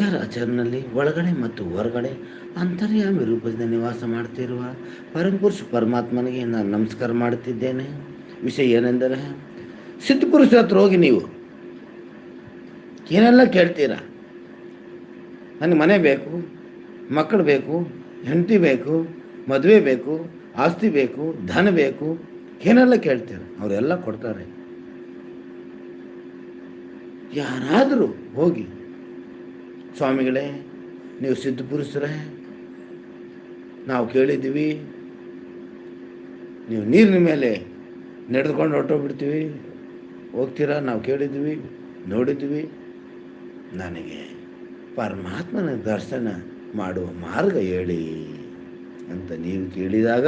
ಚರಾಚರನಲ್ಲಿ ಒಳಗಡೆ ಮತ್ತು ಹೊರಗಡೆ ಅಂತರ್ಯಾಮಿ ರೂಪದಿಂದ ನಿವಾಸ ಮಾಡ್ತಿರುವ ಪರಮಪುರುಷ ಪರಮಾತ್ಮನಿಗೆ ನಾನು ನಮಸ್ಕಾರ ಮಾಡುತ್ತಿದ್ದೇನೆ. ವಿಷಯ ಏನೆಂದರೆ ಸಿದ್ಧಪುರುಷ ಹತ್ರ ಹೋಗಿ ನೀವು ಏನೆಲ್ಲ ಕೇಳ್ತೀರಾ? ನನಗೆ ಮನೆ ಬೇಕು, ಮಕ್ಕಳು ಬೇಕು, ಹೆಂಡತಿ ಬೇಕು, ಮದುವೆ ಬೇಕು, ಆಸ್ತಿ ಬೇಕು, ಧನ ಬೇಕು, ಏನೆಲ್ಲ ಕೇಳ್ತೀರ? ಅವರೆಲ್ಲ ಕೊಡ್ತಾರೆ. ಯಾರಾದರೂ ಹೋಗಿ ಸ್ವಾಮಿಗಳೇ, ನೀವು ಸಿದ್ಧ ಪುರುಷರೇ ನಾವು ಕೇಳಿದ್ದೀವಿ. ನೀವು ನೀರಿನ ಮೇಲೆ ನಡೆದುಕೊಂಡು ಹೊರಟೋಗ್ಬಿಡ್ತೀವಿ. ಹೋಗ್ತೀರಾ? ನಾವು ಕೇಳಿದ್ವಿ ನೋಡಿದ್ವಿ ನನಗೆ ಪರಮಾತ್ಮನ ದರ್ಶನ ಮಾಡುವ ಮಾರ್ಗ ಹೇಳಿ ಅಂತ ನೀವು ಕೇಳಿದಾಗ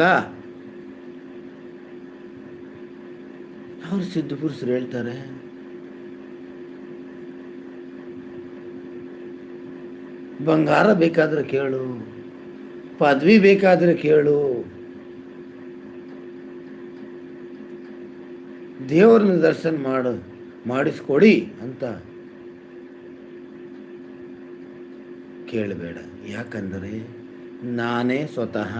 ಅವರು ಸಿದ್ಧ ಪುರುಷರು ಹೇಳ್ತಾರೆ. ಬಂಗಾರ ಬೇಕಾದರೆ ಕೇಳು, ಪದವಿ ಬೇಕಾದರೆ ಕೇಳು. ದೇವರನ್ನ ದರ್ಶನ ಮಾಡು, ಮಾಡಿಸ್ಕೊಡಿ ಅಂತ ಕೇಳಬೇಡ. ಯಾಕಂದರೆ ನಾನೇ ಸ್ವತಃ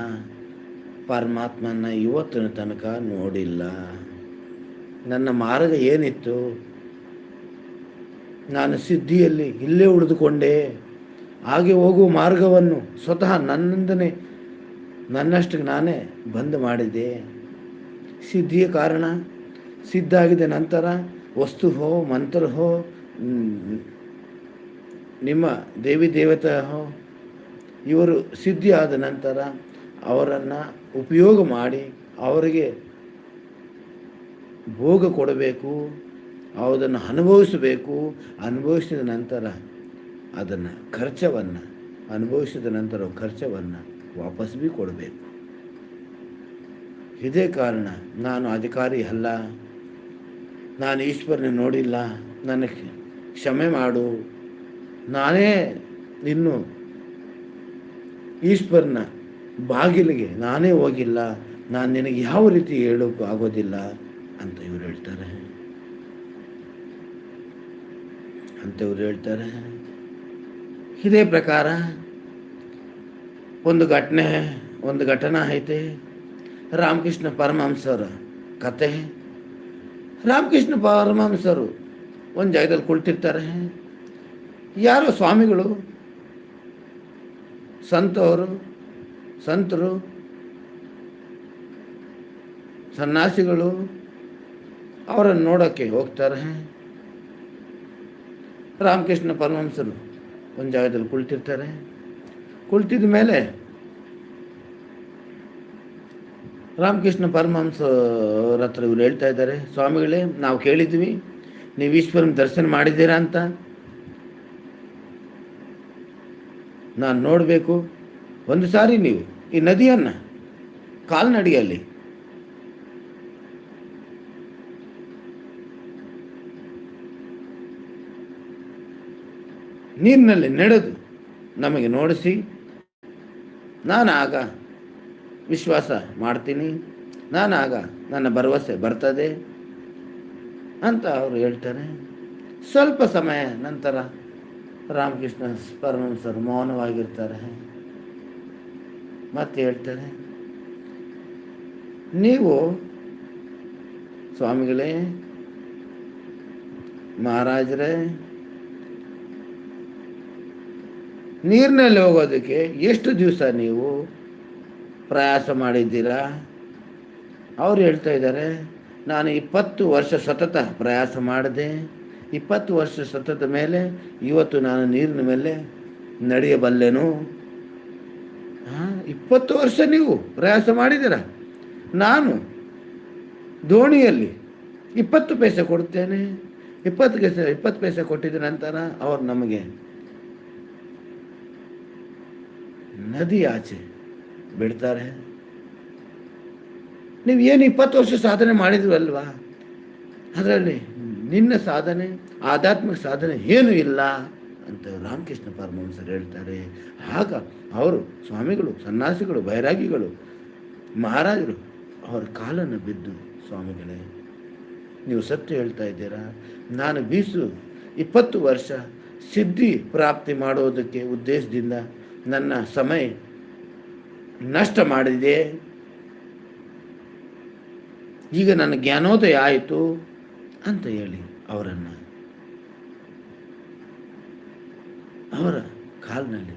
ಪರಮಾತ್ಮನ ಇವತ್ತಿನ ತನಕ ನೋಡಿಲ್ಲ. ನನ್ನ ಮಾರ್ಗ ಏನಿತ್ತು? ನಾನು ಸಿದ್ಧಿಯಲ್ಲಿ ಇಲ್ಲೇ ಉಳಿದುಕೊಂಡೆ. ಹಾಗೆ ಹೋಗುವ ಮಾರ್ಗವನ್ನು ಸ್ವತಃ ನನ್ನಿಂದನೇ ನನ್ನಷ್ಟಕ್ಕೆ ನಾನೇ ಬಂದ್ ಮಾಡಿದೆ. ಸಿದ್ಧಿಯ ಕಾರಣ ಸಿದ್ಧ ಆಗಿದ ನಂತರ ವಸ್ತು ಹೋ, ಮಂತ್ರ ಹೋ ನಿಮ್ಮ ದೇವಿ ದೇವತೆ ಹೋ, ಇವರು ಸಿದ್ಧಿ ಆದ ನಂತರ ಅವರನ್ನು ಉಪಯೋಗ ಮಾಡಿ ಅವರಿಗೆ ಭೋಗ ಕೊಡಬೇಕು ಅದನ್ನು ಅನುಭವಿಸಬೇಕು. ಅನುಭವಿಸಿದ ನಂತರ ಅದನ್ನು ಖರ್ಚವನ್ನು ಅನುಭವಿಸಿದ ನಂತರ ಖರ್ಚವನ್ನು ವಾಪಸ್ ಭೀ ಕೊಡಬೇಕು. ಇದೇ ಕಾರಣ ನಾನು ಅಧಿಕಾರಿ ಅಲ್ಲ. ನಾನು ಈಶ್ವರನ ನೋಡಿಲ್ಲ. ನನಗೆ ಕ್ಷಮೆ ಮಾಡು. ನಾನೇ ಇನ್ನು ಈಶ್ವರನ ಬಾಗಿಲಿಗೆ ನಾನೇ ಹೋಗಿಲ್ಲ. ನಾನು ನಿನಗೆ ಯಾವ ರೀತಿ ಹೇಳೋಕ್ಕೂ ಆಗೋದಿಲ್ಲ ಅಂತ ಇವ್ರು ಹೇಳ್ತಾರೆ. ಅಂತ ಇವ್ರು ಹೇಳ್ತಾರೆ. ಇದೇ ಪ್ರಕಾರ ಒಂದು ಘಟನೆ ಒಂದು ಘಟನೆ ಐತೆ. ರಾಮಕೃಷ್ಣ ಪರಮಹಂಸರ ಕತೆ. ರಾಮಕೃಷ್ಣ ಪರಮಹಂಸರು ಒಂದು ಜಾಗದಲ್ಲಿ ಕುಳಿತಿರ್ತಾರೆ. ಯಾರೋ ಸ್ವಾಮಿಗಳು ಸಂತವರು ಸಂತರು ಸನ್ಯಾಸಿಗಳು ಅವರನ್ನು ನೋಡೋಕ್ಕೆ ಹೋಗ್ತಾರೆ. ರಾಮಕೃಷ್ಣ ಪರಮಹಂಸರು ಒಂದು ಜಾಗದಲ್ಲಿ ಕುಳಿತಿರ್ತಾರೆ. ಕುಳಿತಿದ ಮೇಲೆ ರಾಮಕೃಷ್ಣ ಪರಮಹಂಸ ಹತ್ರ ಇವ್ರು ಹೇಳ್ತಾ ಇದ್ದಾರೆ, ಸ್ವಾಮಿಗಳೇ, ನಾವು ಕೇಳಿದ್ವಿ, ನೀವು ಈಶ್ವರನ ದರ್ಶನ ಮಾಡಿದ್ದೀರಾ ಅಂತ. ನಾನು ನೋಡಬೇಕು. ಒಂದು ಸಾರಿ ನೀವು ಈ ನದಿಯನ್ನು ಕಾಲ್ನಡಿಗೆಯಲ್ಲಿ ನೀರಿನಲ್ಲಿ ನಡೆದು ನಮಗೆ ನೋಡಿಸಿ ನಾನು ಆಗ ವಿಶ್ವಾಸ ಮಾಡ್ತೀನಿ ನಾನು ಆಗ ನನ್ನ ಭರವಸೆ ಬರ್ತದೆ ಅಂತ ಅವರು ಹೇಳ್ತಾರೆ. ಸ್ವಲ್ಪ ಸಮಯ ನಂತರ ರಾಮಕೃಷ್ಣ ಪರಮಹಂಸರು ಮೌನವಾಗಿರ್ತಾರೆ. ಮತ್ತೆ ಹೇಳ್ತಾರೆ, ನೀವು ಸ್ವಾಮಿಗಳೇ, ಮಹಾರಾಜರೇ ನೀರಿನಲ್ಲಿ ಹೋಗೋದಕ್ಕೆ ಎಷ್ಟು ದಿವಸ ನೀವು ಪ್ರಯಾಸ ಮಾಡಿದ್ದೀರಾ? ಅವ್ರು ಹೇಳ್ತಾ ಇದ್ದಾರೆ, ನಾನು ಇಪ್ಪತ್ತು ವರ್ಷ ಸತತ ಪ್ರಯಾಸ ಮಾಡಿದೆ. ಇಪ್ಪತ್ತು ವರ್ಷ ಸತತ ಮೇಲೆ ಇವತ್ತು ನಾನು ನೀರಿನ ಮೇಲೆ ನಡೆಯಬಲ್ಲೆನು? ಇಪ್ಪತ್ತು ವರ್ಷ ನೀವು ಪ್ರಯಾಸ ಮಾಡಿದ್ದೀರ? ನಾನು ದೋಣಿಯಲ್ಲಿ ಇಪ್ಪತ್ತು ಪೈಸೆ ಕೊಡ್ತೇನೆ ಇಪ್ಪತ್ತು ಪೈಸೆ ಇಪ್ಪತ್ತು ಪೈಸೆ ಕೊಟ್ಟಿದ್ದ ನಂತರ ಅವ್ರು ನಮಗೆ ನದಿ ಆಚೆ ಬಿಡ್ತಾರೆ. ನೀವು ಏನು ಇಪ್ಪತ್ತು ವರ್ಷ ಸಾಧನೆ ಮಾಡಿದ್ವಲ್ವಾ ಅದರಲ್ಲಿ ನಿನ್ನ ಸಾಧನೆ, ಆಧ್ಯಾತ್ಮಿಕ ಸಾಧನೆ ಏನೂ ಇಲ್ಲ ಅಂತ ರಾಮಕೃಷ್ಣ ಪರಮಹಂಸರು ಹೇಳ್ತಾರೆ. ಆಗ ಅವರು ಸ್ವಾಮಿಗಳು, ಸನ್ಯಾಸಿಗಳು ಬೈರಾಗಿಗಳು ಮಹಾರಾಜರು ಅವರ ಕಾಲನ್ನು ಬಿದ್ದು, ಸ್ವಾಮಿಗಳೇ, ನೀವು ಸತ್ಯ ಹೇಳ್ತಾ ಇದ್ದೀರಾ? ನಾನು ಬೀಸು ಇಪ್ಪತ್ತು ವರ್ಷ ಸಿದ್ಧಿ ಪ್ರಾಪ್ತಿ ಮಾಡುವುದಕ್ಕೆ ಉದ್ದೇಶದಿಂದ ನನ್ನ ಸಮಯ ನಷ್ಟ ಮಾಡಿದೆ. ಈಗ ನನ್ನ ಜ್ಞಾನೋದಯ ಆಯಿತು ಅಂತ ಹೇಳಿ ಅವರನ್ನು ಅವರ ಕಾಲಿನಲ್ಲಿ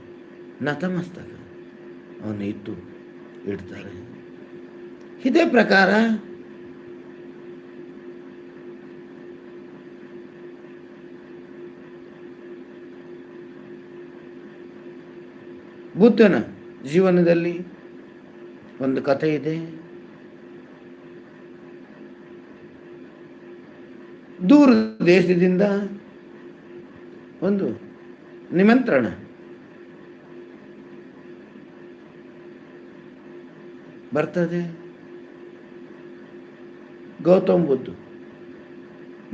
ನತಮಸ್ತಕ ಅವನ್ನ ಇಟ್ಟು ಇಡ್ತಾರೆ. ಇದೇ ಪ್ರಕಾರ ಬುದ್ಧನ ಜೀವನದಲ್ಲಿ ಒಂದು ಕಥೆ ಇದೆ. ದೂರ ದೇಶದಿಂದ ಒಂದು ನಿಮಂತ್ರಣ. ಬರ್ತದೆ. ಗೌತಮ್ ಬುದ್ಧ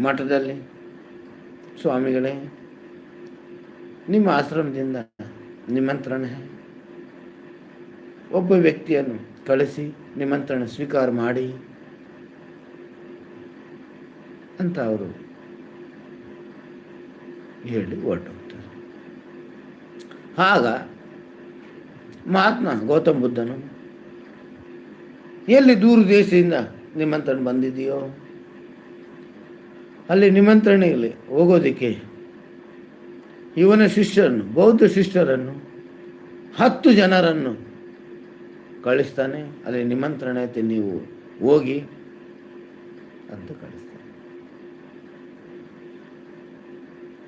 ಮಠದಲ್ಲಿ. ಸ್ವಾಮಿಗಳೇ, ನಿಮ್ಮ ಆಶ್ರಮದಿಂದ ನಿಮಂತ್ರಣ ಒಬ್ಬ ವ್ಯಕ್ತಿಯನ್ನು ಕಳಿಸಿ ನಿಮಂತ್ರಣ ಸ್ವೀಕಾರ ಮಾಡಿ ಅಂತ ಅವರು ಹೇಳಿ ಹೊರಟೋಗ್ತಾರೆ ಆಗ ಮಹಾತ್ಮ ಗೌತಮ್ ಬುದ್ಧನು, ಎಲ್ಲಿ ದೂರ ದೇಶದಿಂದ ನಿಮಂತ್ರಣ ಬಂದಿದೆಯೋ, ಅಲ್ಲಿ ನಿಮಂತ್ರಣ ಇಲ್ಲಿ ಹೋಗೋದಕ್ಕೆ ಇವನ ಶಿಷ್ಯರನ್ನು, ಬೌದ್ಧ ಶಿಷ್ಯರನ್ನು, ಹತ್ತು ಜನರನ್ನು ಕಳಿಸ್ತಾನೆ. ಅಲ್ಲಿ ನಿಮಂತ್ರಣ ಐತೆ, ನೀವು ಹೋಗಿ ಅಂತ ಕಳಿಸ್ತಾನೆ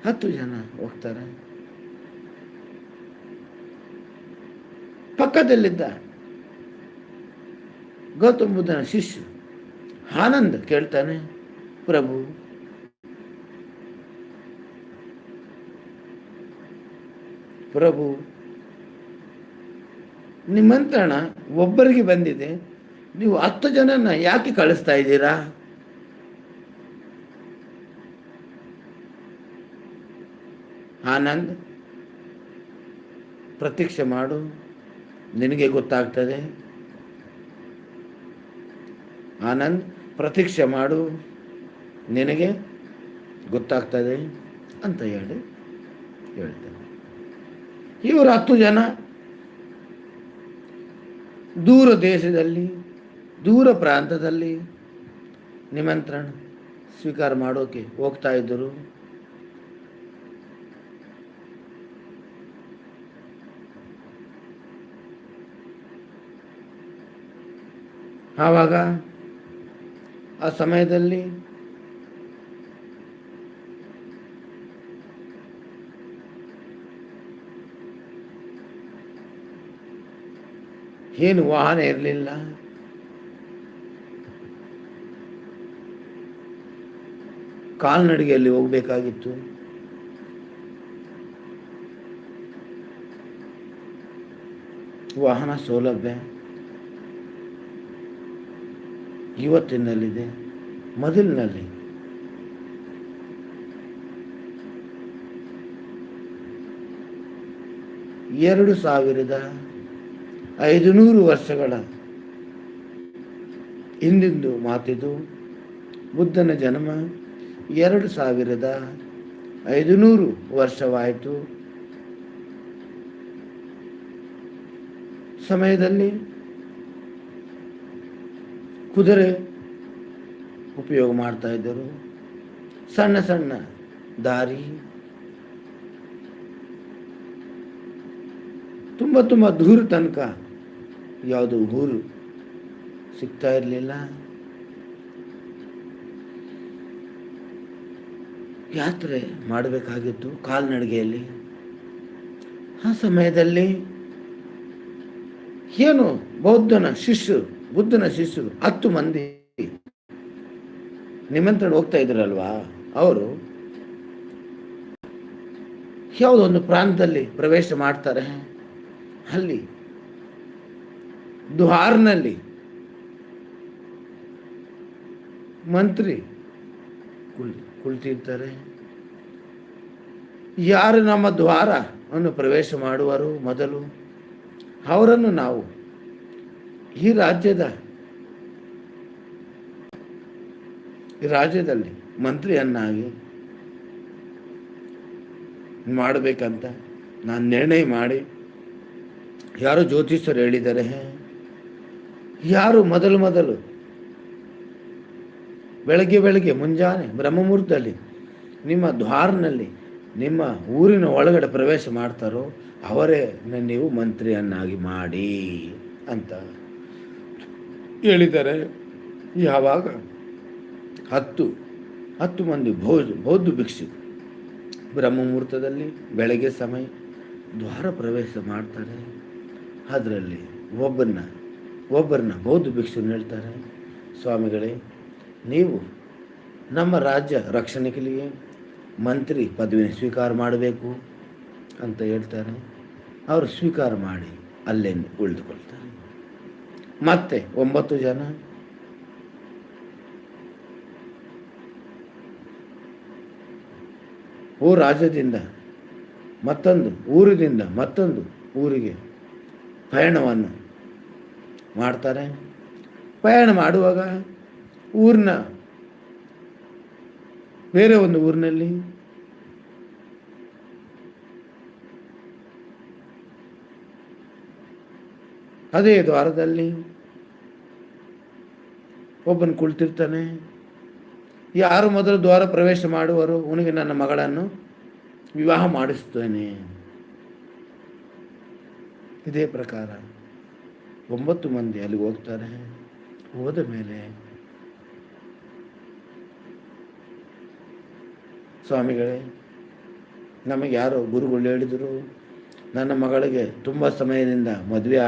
ಹತ್ತು ಜನ ಹೋಗ್ತಾರೆ. ಪಕ್ಕದಲ್ಲಿದ್ದ ಗೌತಮ ಬುದ್ಧನ ಶಿಷ್ಯ ಆನಂದ್ ಕೇಳ್ತಾನೆ, ಪ್ರಭು ಪ್ರಭು, ನಿಮಂತ್ರಣ ಒಬ್ಬರಿಗೆ ಬಂದಿದೆ, ನೀವು ಹತ್ತು ಜನನ ಯಾಕೆ ಕಳಿಸ್ತಾ ಇದ್ದೀರಾ? ಆನಂದ್ ಪ್ರತೀಕ್ಷೆ ಮಾಡು, ನಿನಗೆ ಗೊತ್ತಾಗ್ತದೆ. ಆನಂದ್ ಪ್ರತೀಕ್ಷೆ ಮಾಡು, ನಿನಗೆ ಗೊತ್ತಾಗ್ತದೆ ಅಂತ ಹೇಳಿ ಹೇಳ್ತಾರೆ ಇವರು ಹತ್ತು ಜನ. ದೂರ ದೇಶದಲ್ಲಿ, ದೂರ ಪ್ರಾಂತದಲ್ಲಿ ನಿಮಂತ್ರಣ ಸ್ವೀಕಾರ ಮಾಡೋಕೆ ಹೋಗ್ತಾ ಇದ್ದರು. ಆವಾಗ ಆ ಸಮಯದಲ್ಲಿ ಏನು ವಾಹನ ಇರಲಿಲ್ಲ. ಕಾಲ್ನಡಿಗೆಯಲ್ಲಿ ಹೋಗಬೇಕಾಗಿತ್ತು. ವಾಹನ ಸೌಲಭ್ಯ. ಇವತ್ತಿನಲ್ಲಿದೆ ಮೊದಲಿನಲ್ಲಿ. ಎರಡು ಸಾವಿರದ ಐದು ನೂರು ವರ್ಷಗಳ ಹಿಂದಿಂದು ಮಾತಿದು ಬುದ್ಧನ ಜನ್ಮ ಎರಡು ಸಾವಿರದ ಐದು ನೂರು ವರ್ಷವಾಯಿತು. ಸಮಯದಲ್ಲಿ ಕುದುರೆ ಉಪಯೋಗ ಮಾಡ್ತಾ ಇದ್ದರು. ಸಣ್ಣ ಸಣ್ಣ ದಾರಿ, ತುಂಬ ತುಂಬ ದೂರ ತನಕ ಯಾವುದು ಊರು ಸಿಗ್ತಾ ಇರಲಿಲ್ಲ. ಯಾತ್ರೆ ಮಾಡಬೇಕಾಗಿತ್ತು ಕಾಲ್ನಡಿಗೆಯಲ್ಲಿ. ಆ ಸಮಯದಲ್ಲಿ ಏನು ಬೌದ್ಧನ ಶಿಷ್ಯರು, ಬುದ್ಧನ ಶಿಷ್ಯರು ಹತ್ತು ಮಂದಿ ನಿಮಂತ್ರಣ ಹೋಗ್ತಾ ಇದ್ರಲ್ವಾ? ಅವರು ಯಾವುದೋ ಒಂದು ಪ್ರಾಂತದಲ್ಲಿ ಪ್ರವೇಶ ಮಾಡ್ತಾರೆ. ಅಲ್ಲಿ ದ್ವಾರ್ನಲ್ಲಿ ಮಂತ್ರಿ. ಕುಳ್ ಕುಳಿತಿರ್ತಾರೆ. ಯಾರು ನಮ್ಮ ದ್ವಾರವನ್ನು ಪ್ರವೇಶ ಮಾಡುವರು ಮೊದಲು? ಅವರನ್ನು ನಾವು ಈ ರಾಜ್ಯದ ಈ ರಾಜ್ಯದಲ್ಲಿ ಮಂತ್ರಿಯನ್ನಾಗಿ ಮಾಡಬೇಕಂತ ನಾನು ನಿರ್ಣಯ ಮಾಡಿ. ಯಾರು ಜ್ಯೋತಿಷ್ಯರು ಹೇಳಿದ್ದಾರೆ ಯಾರು ಮೊದಲು ಮೊದಲು? ಬೆಳಗ್ಗೆ ಬೆಳಗ್ಗೆ, ಮುಂಜಾನೆ, ಬ್ರಹ್ಮಮುಹೂರ್ತದಲ್ಲಿ, ನಿಮ್ಮ ದ್ವಾರನಲ್ಲಿ, ನಿಮ್ಮ ಊರಿನ ಒಳಗಡೆ ಪ್ರವೇಶ ಮಾಡ್ತಾರೋ, ಅವರೇ ನೀವು ಮಂತ್ರಿಯನ್ನಾಗಿ ಮಾಡಿ ಅಂತ ಹೇಳಿದ್ದಾರೆ. ಯಾವಾಗ? ಹತ್ತು. ಹತ್ತು ಮಂದಿ ಬೌದ್ಧ ಬೌದ್ಧ ಭಿಕ್ಷು. ಬ್ರಹ್ಮ ಮುಹೂರ್ತದಲ್ಲಿ ಬೆಳಗ್ಗೆ ಸಮಯ, ದ್ವಾರ ಪ್ರವೇಶ ಮಾಡ್ತಾರೆ. ಅದರಲ್ಲಿ ಒಬ್ಬನ್ನ ಒಬ್ಬರನ್ನ ಬೌದ್ಧ ಭಿಕ್ಷುನ ಹೇಳ್ತಾರೆ. ಸ್ವಾಮಿಗಳೇ, ನೀವು ನಮ್ಮ ರಾಜ್ಯ ರಕ್ಷಣೆಗಳಿಗೆ ಮಂತ್ರಿ ಪದವಿನ ಸ್ವೀಕಾರ ಮಾಡಬೇಕು ಅಂತ ಹೇಳ್ತಾರೆ. ಅವರು ಸ್ವೀಕಾರ ಮಾಡಿ ಅಲ್ಲೇ ಉಳಿದುಕೊಳ್ತಾರೆ. ಮತ್ತೆ ಒಂಬತ್ತು ಜನ. ಓ ರಾಜ್ಯದಿಂದ ಮತ್ತೊಂದು, ಊರಿನಿಂದ ಮತ್ತೊಂದು ಊರಿಗೆ ಪಯಣವನ್ನು ಮಾಡ್ತಾರೆ. ಪ್ರಯಾಣ ಮಾಡುವಾಗ ಊರಿನ, ಬೇರೆ ಒಂದು ಊರಿನಲ್ಲಿ ಅದೇ ದ್ವಾರದಲ್ಲಿ ಒಬ್ಬನು ಕುಳಿತಿರ್ತಾನೆ. ಯಾರು ಮೊದಲು ದ್ವಾರ ಪ್ರವೇಶ ಮಾಡುವರು ಅವನಿಗೆ ನನ್ನ ಮಗಳನ್ನು ವಿವಾಹ ಮಾಡಿಸ್ತೇನೆ. ಇದೇ ಪ್ರಕಾರ. ಒಂಬತ್ತು ಮಂದಿ ಅಲ್ಲಿಗೆ ಹೋಗ್ತಾರೆ. ಹೋದ ಮೇಲೆ ಸ್ವಾಮಿಗಳೇ, ನಮಗೆ ಯಾರೋ ಗುರುಗಳು ಹೇಳಿದರು, ನನ್ನ ಮಗಳಿಗೆ ತುಂಬ ಸಮಯದಿಂದ ಮದುವೆ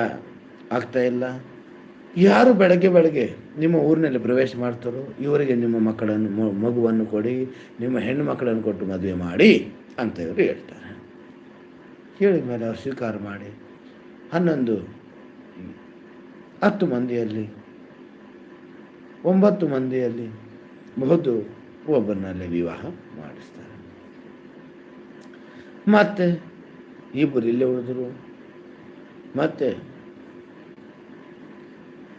ಆಗ್ತಾ ಇಲ್ಲ. ಯಾರು ಬೆಳಗ್ಗೆ ಬೆಳಗ್ಗೆ ನಿಮ್ಮ ಊರಿನಲ್ಲಿ ಪ್ರವೇಶ ಮಾಡ್ತಾರೋ, ಇವರಿಗೆ ನಿಮ್ಮ ಮಕ್ಕಳನ್ನು ಮಗುವನ್ನು ಕೊಡಿ, ನಿಮ್ಮ ಹೆಣ್ಣು ಮಕ್ಕಳನ್ನು ಕೊಟ್ಟು ಮದುವೆ ಮಾಡಿ ಅಂತ ಇವರು ಹೇಳ್ತಾರೆ. ಹೇಳಿದ ಮೇಲೆ ಅವ್ರು ಸ್ವೀಕಾರ ಮಾಡಿ, ಹನ್ನೊಂದು ಹತ್ತು ಮಂದಿಯಲ್ಲಿ, ಒಂಬತ್ತು ಮಂದಿಯಲ್ಲಿ ಬಹುದು ಒಬ್ಬರನ್ನಲ್ಲಿ ವಿವಾಹ ಮಾಡಿಸ್ತಾರೆ. ಮತ್ತೆ ಇಬ್ಬರು ಇಲ್ಲೇ ಉಳಿದ್ರು. ಮತ್ತೆ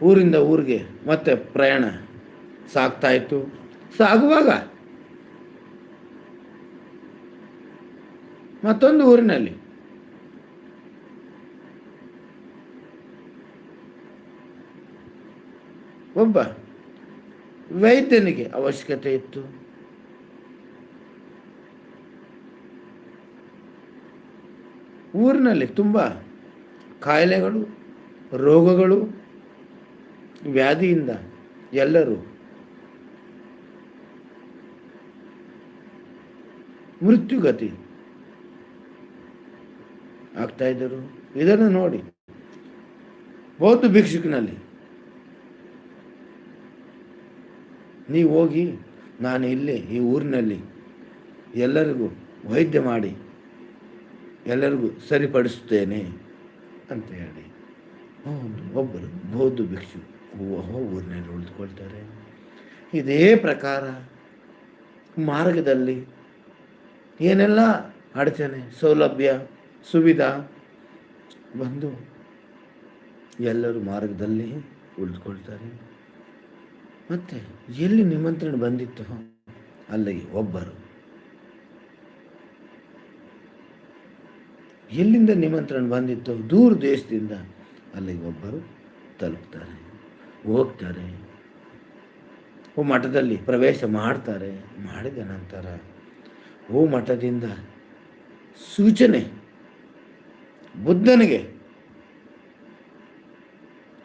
ಊರಿಂದ ಊರಿಗೆ ಮತ್ತೆ ಪ್ರಯಾಣ ಸಾಗ್ತಾ ಇತ್ತು. ಸಾಗುವಾಗ ಮತ್ತೊಂದು ಊರಿನಲ್ಲಿ ಒಬ್ಬ ವೈದ್ಯನಿಗೆ ಅವಶ್ಯಕತೆ ಇತ್ತು. ಊರಿನಲ್ಲಿ ತುಂಬ ಕಾಯಿಲೆಗಳು, ರೋಗಗಳು, ವ್ಯಾಧಿಯಿಂದ ಎಲ್ಲರೂ ಮೃತ್ಯುಗತಿ ಆಗ್ತಾ ಇದ್ದರು. ಇದನ್ನು ನೋಡಿ, ಬೌದ್ಧ ಭಿಕ್ಷುಕಿನಲ್ಲಿ ನೀವು ಹೋಗಿ ನಾನು ಇಲ್ಲಿ ಈ ಊರಿನಲ್ಲಿ ಎಲ್ಲರಿಗೂ ವೈದ್ಯ ಮಾಡಿ ಎಲ್ಲರಿಗೂ ಸರಿಪಡಿಸುತ್ತೇನೆ ಅಂತ ಹೇಳಿ ಒಬ್ಬರು ಬೌದ್ಧ ಭಿಕ್ಷು ಊರಿನಲ್ಲಿ ಉಳಿದುಕೊಳ್ತಾರೆ. ಇದೇ ಪ್ರಕಾರ ಮಾರ್ಗದಲ್ಲಿ ಏನೆಲ್ಲ ಅಡಚಣೆ, ಸೌಲಭ್ಯ, ಸುವಿಧಾ ಬಂದು ಎಲ್ಲರೂ ಮಾರ್ಗದಲ್ಲಿ ಉಳಿದುಕೊಳ್ತಾರೆ. ಮತ್ತೆ ಎಲ್ಲಿ ನಿಮಂತ್ರಣ ಬಂದಿತ್ತು ಅಲ್ಲಿಗೆ ಒಬ್ಬರು. ಎಲ್ಲಿಂದ ನಿಮಂತ್ರಣ ಬಂದಿತ್ತು ದೂರ ದೇಶದಿಂದ ಅಲ್ಲಿಗೆ ಒಬ್ಬರು ತಲುಪ್ತಾರೆ, ಹೋಗ್ತಾರೆ. ಓ ಮಠದಲ್ಲಿ ಪ್ರವೇಶ ಮಾಡ್ತಾರೆ. ಮಾಡಿದ ನಂತರ ಓ ಮಠದಿಂದ ಸೂಚನೆ ಬುದ್ಧನಿಗೆ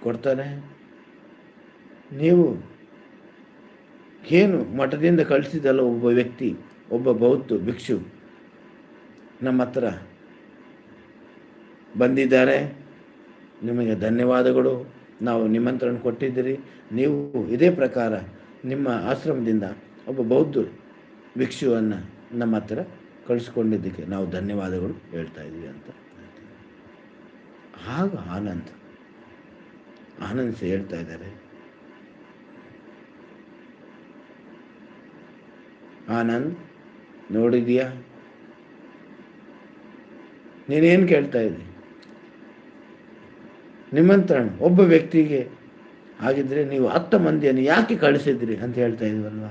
ಕೊಡ್ತಾರೆ, ನೀವು ಏನು ಮಠದಿಂದ ಕಳಿಸಿದಲ್ಲ ಒಬ್ಬ ವ್ಯಕ್ತಿ, ಒಬ್ಬ ಬೌದ್ಧ ಭಿಕ್ಷು ನಮ್ಮ ಹತ್ರ ಬಂದಿದ್ದಾರೆ. ನಿಮಗೆ ಧನ್ಯವಾದಗಳು. ನಾವು ನಿಮಂತ್ರಣ ಕೊಟ್ಟಿದ್ದೀರಿ. ನೀವು ಇದೇ ಪ್ರಕಾರ ನಿಮ್ಮ ಆಶ್ರಮದಿಂದ ಒಬ್ಬ ಬೌದ್ಧ ಭಿಕ್ಷುವನ್ನು ನಮ್ಮ ಹತ್ರ ಕಳಿಸ್ಕೊಂಡಿದ್ದಕ್ಕೆ ನಾವು ಧನ್ಯವಾದಗಳು ಹೇಳ್ತಾ ಇದ್ದೀವಿ ಅಂತ ಆಗ ಆನಂದ್ ಆನಂದ್ ಹೇಳ್ತಾ ಇದ್ದಾರೆ. ಆನಂದ್, ನೋಡಿದ್ಯಾ? ನೀನೇನು ಕೇಳ್ತಾ ಇದ್ದಿ? ನಿಮಂತ್ರಣ, ಒಬ್ಬ ವ್ಯಕ್ತಿಗೆ ಹಾಗಿದ್ರೆ ನೀವು ಹತ್ತು ಮಂದಿಯನ್ನು ಯಾಕೆ ಕಳಿಸಿದ್ರಿ ಅಂತ ಹೇಳ್ತಾ ಇದ್ವಲ್ವ?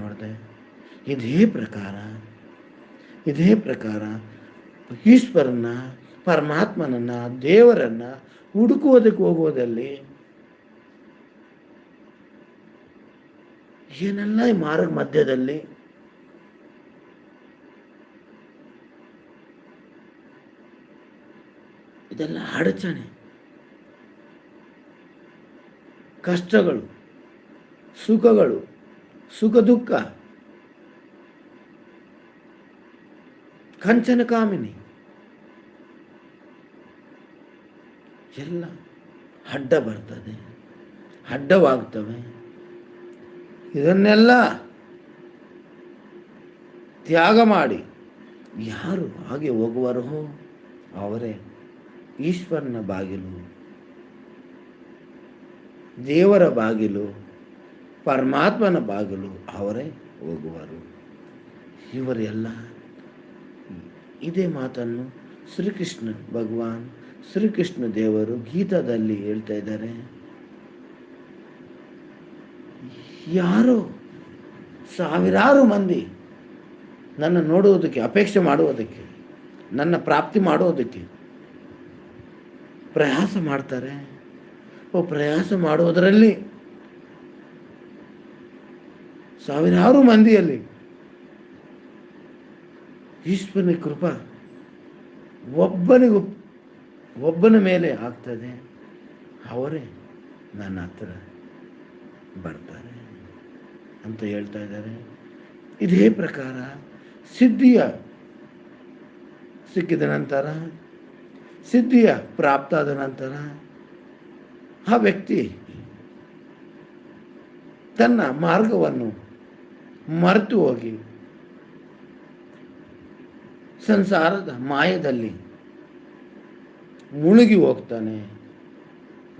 ನೋಡ್ದೆ. ಇದೇ ಪ್ರಕಾರ ಇದೇ ಪ್ರಕಾರ ಈಶ್ವರನ್ನ, ಪರಮಾತ್ಮನನ್ನ, ದೇವರನ್ನ ಹುಡುಕುವುದಕ್ಕೆ ಹೋಗುವುದಲ್ಲಿ ಏನೆಲ್ಲ ಈ ಮಾರ್ಗ ಮಧ್ಯದಲ್ಲಿ ಇದೆಲ್ಲ ಅಡಚಣೆ ಕಷ್ಟಗಳು, ಸುಖಗಳು, ಸುಖ ದುಃಖ, ಕಂಚನ ಕಾಮಿನಿ, ಎಲ್ಲ ಅಡ್ಡ ಬರ್ತದೆ, ಅಡ್ಡವಾಗ್ತವೆ. ಇದನ್ನೆಲ್ಲ ತ್ಯಾಗ ಮಾಡಿ ಯಾರು ಹಾಗೆ ಹೋಗುವರೋ ಅವರೇ. ಈಶ್ವರನ ಬಾಗಿಲು, ದೇವರ ಬಾಗಿಲು, ಪರಮಾತ್ಮನ ಬಾಗಿಲು ಅವರೇ ಹೋಗುವರು. ಇವರೆಲ್ಲ ಇದೇ ಮಾತನ್ನು ಶ್ರೀಕೃಷ್ಣ ಭಗವಾನ್, ಶ್ರೀಕೃಷ್ಣ ದೇವರು ಗೀತಾದಲ್ಲಿ ಹೇಳ್ತಾ ಇದ್ದಾರೆ. ಯಾರು ಸಾವಿರಾರು ಮಂದಿ ನನ್ನ ನೋಡುವುದಕ್ಕೆ, ಅಪೇಕ್ಷೆ ಮಾಡುವುದಕ್ಕೆ, ನನ್ನ ಪ್ರಾಪ್ತಿ ಮಾಡುವುದಕ್ಕೆ ಪ್ರಯಾಸ ಮಾಡ್ತಾರೆ. ಓ, ಪ್ರಯಾಸ ಮಾಡುವುದರಲ್ಲಿ ಸಾವಿರಾರು ಮಂದಿಯಲ್ಲಿ ಈಶ್ವರನ ಕೃಪಾ ಒಬ್ಬನಿಗೂ, ಒಬ್ಬನ ಮೇಲೆ ಆಗ್ತದೆ. ಅವರೇ ನನ್ನ ಹತ್ರ ಬರ್ತಾರೆ ಅಂತ ಹೇಳ್ತಾ ಇದ್ದಾರೆ. ಇದೇ ಪ್ರಕಾರ ಸಿದ್ಧಿಯ ಸಿಕ್ಕಿದ ನಂತರ ಸಿದ್ಧಿಯ ಪ್ರಾಪ್ತ ಆದ ನಂತರ ಆ ವ್ಯಕ್ತಿ ತನ್ನ ಮಾರ್ಗವನ್ನು ಮರೆತು ಹೋಗಿ ಸಂಸಾರದ ಮಾಯದಲ್ಲಿ ಮುಳುಗಿ ಹೋಗ್ತಾನೆ.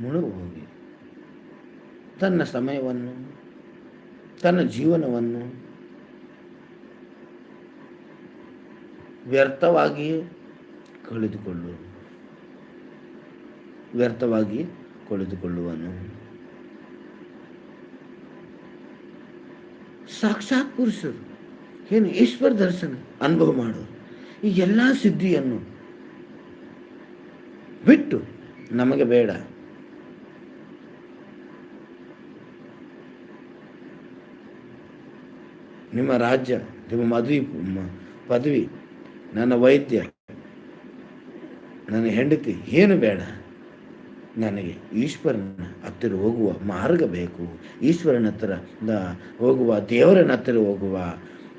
ಮುಳುಗಿ ಹೋಗಿ. ತನ್ನ ಸಮಯವನ್ನು, ತನ್ನ ಜೀವನವನ್ನು ವ್ಯರ್ಥವಾಗಿಯೇ ಕಳೆದುಕೊಳ್ಳು ವ್ಯರ್ಥವಾಗಿ ಕುಳಿತುಕೊಳ್ಳುವನು ಸಾಕ್ಷಾತ್ ಪುರುಷರು. ಏನು ಈಶ್ವರ ದರ್ಶನ ಅನುಭವ ಮಾಡೋರು ಈ ಎಲ್ಲ ಸಿದ್ಧಿಯನ್ನು ಬಿಟ್ಟು ನಮಗೆ ಬೇಡ. ನಿಮ್ಮ ರಾಜ್ಯ, ನಿಮ್ಮ ಮದುವೆ ಪದವಿ, ನನ್ನ ವೈದ್ಯ, ನನ್ನ ಹೆಂಡತಿ ಏನು ಬೇಡ. ನನಗೆ ಈಶ್ವರನ ಹತ್ತಿರ ಹೋಗುವ ಮಾರ್ಗ ಬೇಕು. ಈಶ್ವರನ ಹತ್ತಿರ ಹೋಗುವ, ದೇವರನ ಹತ್ತಿರ ಹೋಗುವ,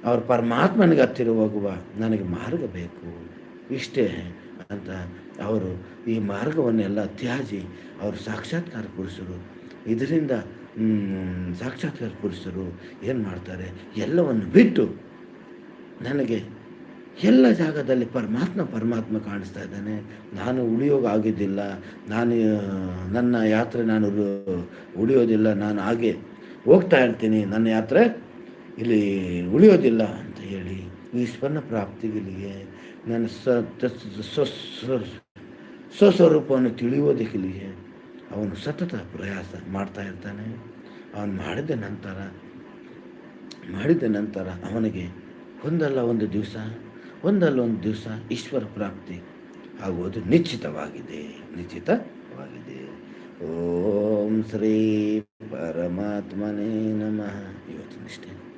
ಅವ್ರ ಪರಮಾತ್ಮನಿಗೆ ಹತ್ತಿರ ಹೋಗುವ ನನಗೆ ಮಾರ್ಗ ಬೇಕು. ಇಷ್ಟೇ ಅಂತ ಅವರು ಈ ಮಾರ್ಗವನ್ನೆಲ್ಲ ತ್ಯಾಜಿ ಅವರು ಸಾಕ್ಷಾತ್ಕಾರ ಪುರುಷರು ಇದರಿಂದ ಸಾಕ್ಷಾತ್ಕಾರ ಪುರುಷರು ಏನು ಮಾಡ್ತಾರೆ? ಎಲ್ಲವನ್ನು ಬಿಟ್ಟು ನನಗೆ ಎಲ್ಲ ಜಾಗದಲ್ಲಿ ಪರಮಾತ್ಮ ಪರಮಾತ್ಮ ಕಾಣಿಸ್ತಾ ಇದ್ದಾನೆ. ನಾನು ಉಳಿಯೋಗ ಆಗಿದ್ದಿಲ್ಲ. ನಾನು, ನನ್ನ ಯಾತ್ರೆ ನಾನು ಉಳಿಯೋದಿಲ್ಲ. ನಾನು ಹಾಗೆ ಹೋಗ್ತಾ ಇರ್ತೀನಿ. ನನ್ನ ಯಾತ್ರೆ ಇಲ್ಲಿ ಉಳಿಯೋದಿಲ್ಲ ಅಂತ ಹೇಳಿ ಈಶ್ವರನ ಪ್ರಾಪ್ತಿಗಳಿಗೆ ನನ್ನ ಸ್ವಸ್ವರೂಪವನ್ನು ತಿಳಿಯೋದಕ್ಕೆ ಅವನು ಸತತ ಪ್ರಯಾಸ ಮಾಡ್ತಾ ಇರ್ತಾನೆ. ಅವನು ಮಾಡಿದ ನಂತರ ಮಾಡಿದ ನಂತರ ಅವನಿಗೆ ಒಂದಲ್ಲ ಒಂದು ದಿವಸ ಒಂದಲ್ಲ ಒಂದು ದಿವಸ ಈಶ್ವರ ಪ್ರಾಪ್ತಿ ಆಗುವುದು ನಿಶ್ಚಿತವಾಗಿದೆ ನಿಶ್ಚಿತವಾಗಿದೆ. ಓಂ ಶ್ರೀ ಪರಮಾತ್ಮನೇ ನಮಃ. ಇವತ್ತಿನಷ್ಟೇ.